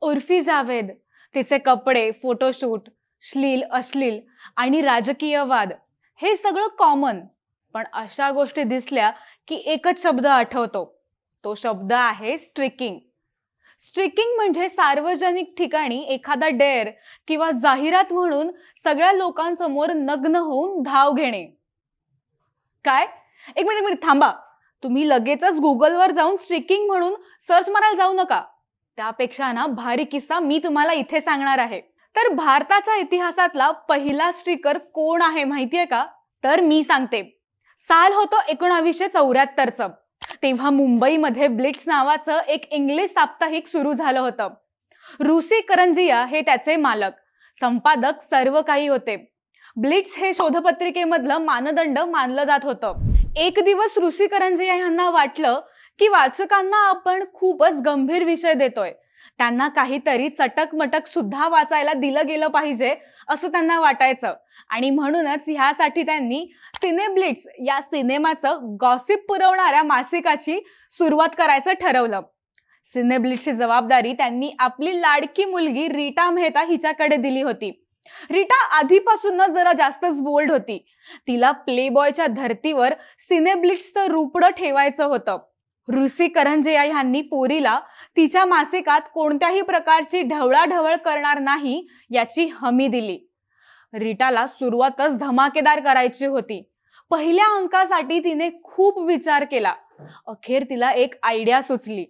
उर्फी जावेद. तिचे कपडे फोटोशूट श्लील अश्लील आणि राजकीय वाद हे सगळं कॉमन पण अशा गोष्टी दिसल्या की एकच शब्द आठवतो. तो शब्द आहे स्ट्रिकिंग स्ट्रिकिंग म्हणजे सार्वजनिक ठिकाणी एखादा डेअर किंवा जाहिरात म्हणून सगळ्या लोकांसमोर नग्न होऊन धाव घेणे. काय? एक मिनिट एक मिनिट थांबा. तुम्ही लगेचच गुगलवर जाऊन स्ट्रिकिंग म्हणून सर्च मारायला जाऊ नका. त्यापेक्षा ना भारी किस्सा मी तुम्हाला इथे सांगणार आहे. तर भारताच्या इतिहासातला पहिला स्ट्रिकर कोण आहे माहितीये का? तर मी सांगते. साल होतो एकोणावीसशे चौऱ्याहत्तरचं. तेव्हा मुंबईमध्ये ब्लिट्स नावाचं एक इंग्लिश साप्ताहिक सुरू झालं होतं. रुसी करंजिया हे त्याचे मालक. संपादक सर्व काही होते. ब्लिट्स हे शोधपत्रिकेमधलं मानदंड मानलं जात होतं. एक दिवस रुसी करंजिया यांना वाटलं की वाचकांना आपण खूपच गंभीर विषय देतोय. त्यांना काहीतरी चटक मटक सुद्धा वाचायला दिलं गेलं पाहिजे असं त्यांना वाटायचं. आणि म्हणूनच ह्यासाठी त्यांनी सिनेब्लिट्स या सिनेमाचं गॉसिप पुरवणाऱ्या मासिकाची सुरुवात करायचं ठरवलं. सिनेब्लिटची जबाबदारी त्यांनी आपली लाडकी मुलगी रीटा मेहता हिच्याकडे दिली होती. रीटा आधीपासूनच जरा जास्तच बोल्ड होती. तिला प्लेबॉयच्या धर्तीवर सिनेब्लिट्सचं रुपडं ठेवायचं होतं. ऋषी करंजिया ह्यांनी पोरीला तिच्या मासिकात कोणत्याही प्रकारची ढवळाढवळ करणार नाही याची हमी दिली. रीटाला सुरुवातच धमाकेदार करायची होती. पहिल्या अंकासाठी तिने खूप विचार केला. अखेर तिला एक आयडिया सुचली.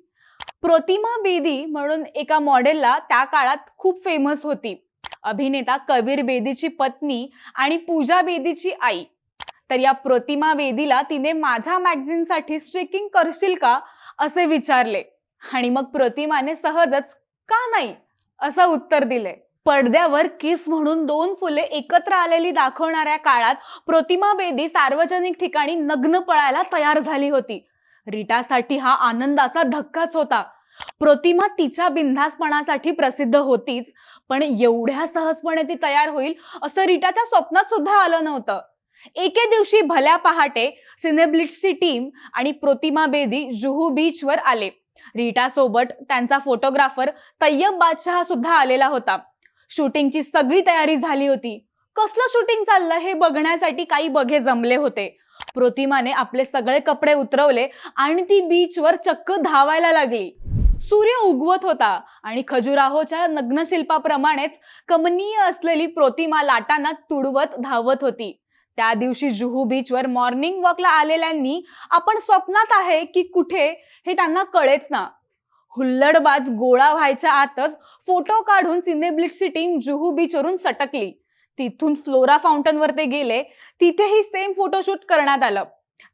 प्रतिमा बेदी म्हणून एका मॉडेलला त्या काळात खूप फेमस होती. अभिनेता कबीर बेदीची पत्नी आणि पूजा बेदीची आई. तर या प्रतिमा वेदीला तिने माझ्या मॅगझिनसाठी स्ट्रिकिंग करशील का? असे विचारले. आणि मग प्रतिमाने सहजच का नाही? असं उत्तर दिले. पडद्यावर किस म्हणून दोन फुले एकत्र आलेली दाखवणाऱ्या काळात प्रतिमा बेदी सार्वजनिक ठिकाणी नग्न पळायला तयार झाली होती. रीटासाठी हा आनंदाचा धक्काच होता. प्रतिमा तिच्या बिंधासपणासाठी प्रसिद्ध होतीच पण एवढ्या सहजपणे ती तयार होईल असं रीटाच्या स्वप्नात सुद्धा आलं नव्हतं. एके दिवशी भल्या पहाटे सिनेब्लिट्सची टीम आणि प्रतिमा बेदी जुहू बीचवर आले. रीटा सोबत त्यांचा फोटोग्राफर तय्यब बादशहा सुद्धा आलेला होता. शूटिंगची सगळी तयारी झाली होती. कसलं शूटिंग चाललं हे बघण्यासाठी काही बघे जमले होते. प्रतिमाने आपले सगळे कपडे उतरवले आणि ती बीचवर चक्क धावायला लागली. सूर्य उगवत होता आणि खजुराहोच्या नग्नशिल्पाप्रमाणेच कमनीय असलेली प्रतिमा लाटांना तुडवत धावत होती. त्या दिवशी जुहू बीचवर मॉर्निंग वॉकला आलेल्यांनी आपण स्वप्नात आहे की कुठे हे त्यांना कळेच ना. हुल्लडबाज गोळा व्हायच्या आतच फोटो काढून सिनेब्लिटची टीम जुहू बीचवरून सटकली. तिथून फ्लोरा फाउंटनवर ते गेले. तिथेही सेम फोटोशूट करण्यात आलं.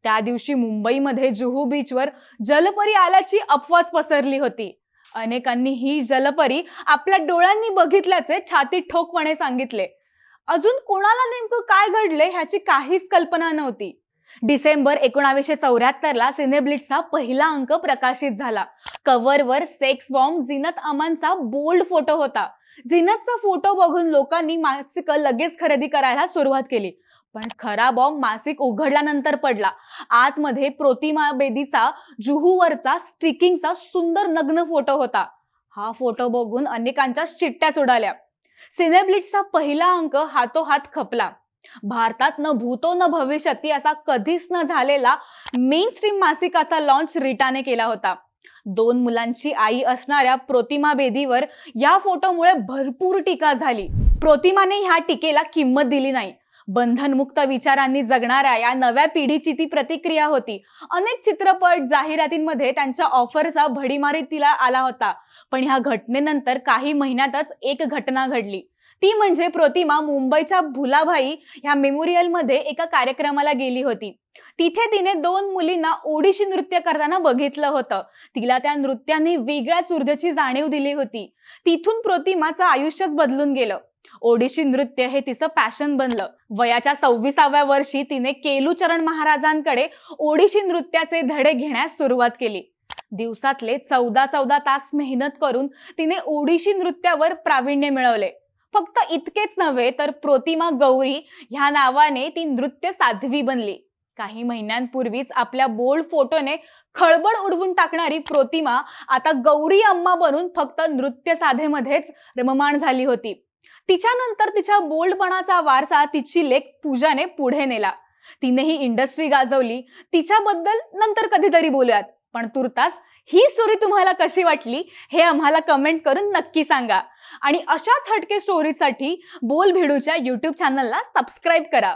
त्या दिवशी मुंबईमध्ये जुहू बीचवर जलपरी आल्याची अफवाच पसरली होती. अनेकांनी ही जलपरी आपल्या डोळ्यांनी बघितल्याचे छाती ठोकपणे सांगितले. अजून कोणाला नेमकं काय घडले ह्याची काहीच कल्पना नव्हती. डिसेंबर एकोणावीसशे चौऱ्याहत्तरला सिनेब्लिटचा पहिला अंक प्रकाशित झाला. कव्हरवर सेक्स बॉम्ब जिनत अमानचा बोल्ड फोटो होता. जिनतचा फोटो बघून लोकांनी मासिक लगेच खरेदी करायला सुरुवात केली. पण खरा बॉम्ब मासिक उघडल्यानंतर पडला. आतमध्ये प्रतिमा बेदीचा जुहूवरचा स्ट्रिकिंगचा सुंदर नग्न फोटो होता. हा फोटो बघून अनेकांच्या चिट्ट्याच उडाल्या सिनेब्लिट्सचा पहिला अंक हातोहात खपला. भारतात न भूतो न भविष्यती असा कधीच न झालेला मेन स्ट्रीम मासिकाचा लॉन्च रिटाने केला होता. दोन मुलांची आई असणाऱ्या प्रतिमा बेदीवर या फोटोमुळे भरपूर टीका झाली. प्रतिमाने ह्या टीकेला किंमत दिली नाही. बंधनमुक्त विचारांनी जगणाऱ्या या नव्या पिढीची ती प्रतिक्रिया होती. अनेक चित्रपट जाहिरातींमध्ये त्यांच्या ऑफरचा भडीमारी तिला आला होता. पण ह्या घटनेनंतर काही महिन्यातच एक घटना घडली. ती म्हणजे प्रतिमा मुंबईच्या भुलाभाई ह्या मेमोरियलमध्ये एका कार्यक्रमाला गेली होती. तिथे तिने दोन मुलींना ओडिशी नृत्य करताना बघितलं होतं. तिला त्या नृत्याने वेगळ्या ऊर्जेची जाणीव दिली होती. तिथून प्रतिमाचं आयुष्यच बदलून गेलं. ओडिशी नृत्य हे तिचं पॅशन बनलं. वयाच्या सव्वीसाव्या वर्षी तिने केलूचरण महाराजांकडे ओडिशी नृत्याचे धडे घेण्यास सुरुवात केली. दिवसातले चौदा चौदा तास मेहनत करून तिने ओडिशी नृत्यावर प्रावीण्य मिळवले. फक्त इतकेच नव्हे तर प्रतिमा गौरी ह्या नावाने ती नृत्य साध्वी बनली. काही महिन्यांपूर्वीच आपल्या बोल्ड फोटोने खळबळ उडवून टाकणारी प्रतिमा आता गौरी अम्मा बनून फक्त नृत्य साधेमध्येच रममाण झाली होती. तिच्यानंतर तिच्या बोल्डपणाचा वारसा तिची लेख पूजाने पुढे नेला. तिनेही इंडस्ट्री गाजवली. तिच्याबद्दल नंतर कधीतरी बोलूयात. पण तुर्तास ही स्टोरी तुम्हाला कशी वाटली हे आम्हाला कमेंट करून नक्की सांगा. आणि अशाच हटके स्टोरीसाठी बोल भिडूच्या यूट्यूब चॅनलला सबस्क्राईब करा.